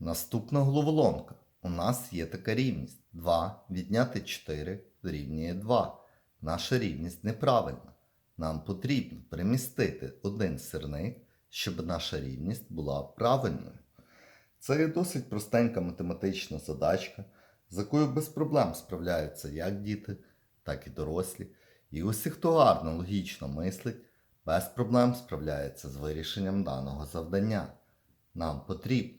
Наступна головоломка. У нас є така рівність. 2 відняти 4 дорівнює 2. Наша рівність неправильна. Нам потрібно перемістити один сирник, щоб наша рівність була правильною. Це є досить простенька математична задачка, з якою без проблем справляються як діти, так і дорослі. І усі, хто гарно логічно мислить, без проблем справляється з вирішенням даного завдання. Нам потрібно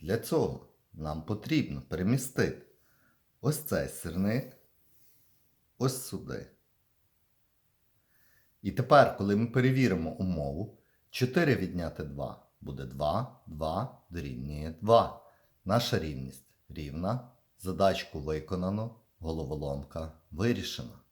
Для цього нам потрібно перемістити ось цей сирник ось сюди. І тепер, коли ми перевіримо умову, 4 відняти 2 буде 2, 2 дорівнює 2. Наша рівність рівна. Задачку виконано, головоломка вирішена.